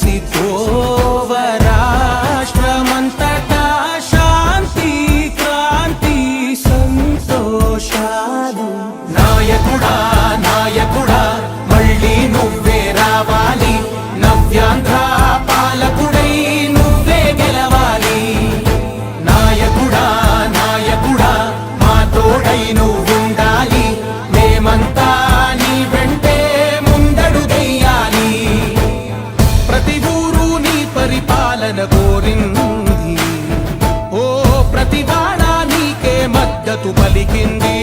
తులసి తోవర తుబలికింది